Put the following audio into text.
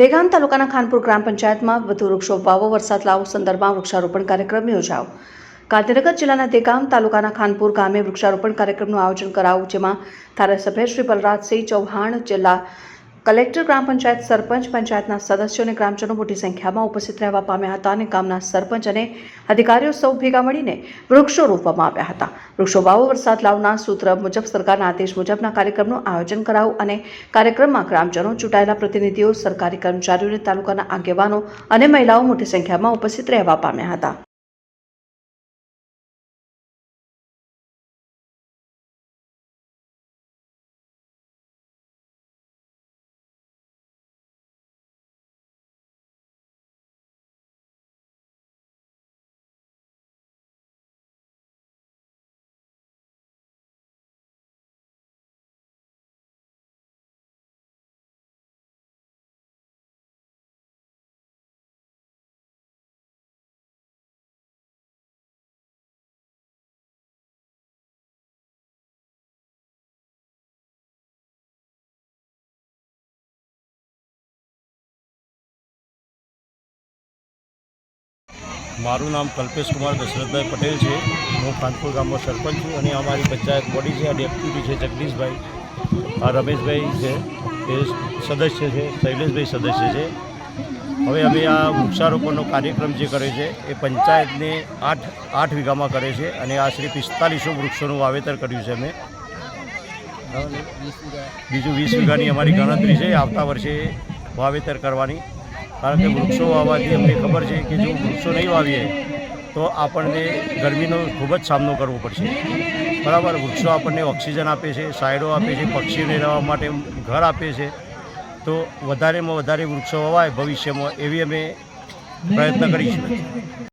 દેગામ તાલુકાના ખાનપુર ગ્રામ પંચાયતમાં વધુ વૃક્ષો વાવો, વરસાદ લાવો સંદર્ભમાં વૃક્ષારોપણ કાર્યક્રમ યોજાયો. ગાંધીનગર જિલ્લાના દેગામ તાલુકાના ખાનપુર ગામે વૃક્ષારોપણ કાર્યક્રમનું આયોજન કરાયું, જેમાં ધારાસભ્ય શ્રી બલરાજસિંહ ચૌહાણ, જિલ્લા કલેક્ટર, ગ્રામ પંચાયત સરપંચ, પંચાયતના સદસ્યો અને ગ્રામજનો મોટી સંખ્યામાં ઉપસ્થિત રહેવા પામ્યા હતા અને ગામના સરપંચ અને અધિકારીઓ સૌ ભેગા મળીને વૃક્ષો રોપવામાં આવ્યા હતા. વૃક્ષો વાવો, વરસાદ લાવના સૂત્ર મુજબ સરકારના આદેશ મુજબના કાર્યક્રમનું આયોજન કરાવું અને કાર્યક્રમમાં ગ્રામજનો ચૂંટાયેલા પ્રતિનિધિઓ, સરકારી કર્મચારીઓ અને તાલુકાના આગેવાનો અને મહિલાઓ મોટી સંખ્યામાં ઉપસ્થિત રહેવા પામ્યા હતા. મારું નામ કલ્પેશ કુમાર દશરથભાઈ પટેલ છે. હું ખાનપુર ગામનો સરપંચ છું અને અમારી પંચાયત બોડી છે. આ ડેપ્યુટી છે જગદીશભાઈ. આ રમેશભાઈ છે. એ સદસ્ય છે. શૈલેષભાઈ સદસ્ય છે. હવે અમે આ વૃક્ષારોપણનો કાર્યક્રમ જે કરે છે એ પંચાયતને આઠ આઠ વીઘામાં કરે છે અને આશરે પિસ્તાલીસો વૃક્ષોનું વાવેતર કર્યું છે અમે. બીજું વીસ વીઘાની અમારી ગણતરી છે. આવતા વર્ષે વાવેતર કરવાની. કારણ કે વૃક્ષો વાવવાથી અમને ખબર છે કે જો વૃક્ષો નહીં વાવીએ, તો આપણને ગરમીનો ખૂબ જ સામનો કરવો પડશે. બરાબર, વૃક્ષો આપણને ઓક્સિજન આપે છે, સાયડો આપે છે, પક્ષીઓને રહેવા માટે ઘર આપે છે. તો વધારેમાં વધારે વૃક્ષો વવાય, ભવિષ્યમાં એવી અમે પ્રયત્ન કરીશું.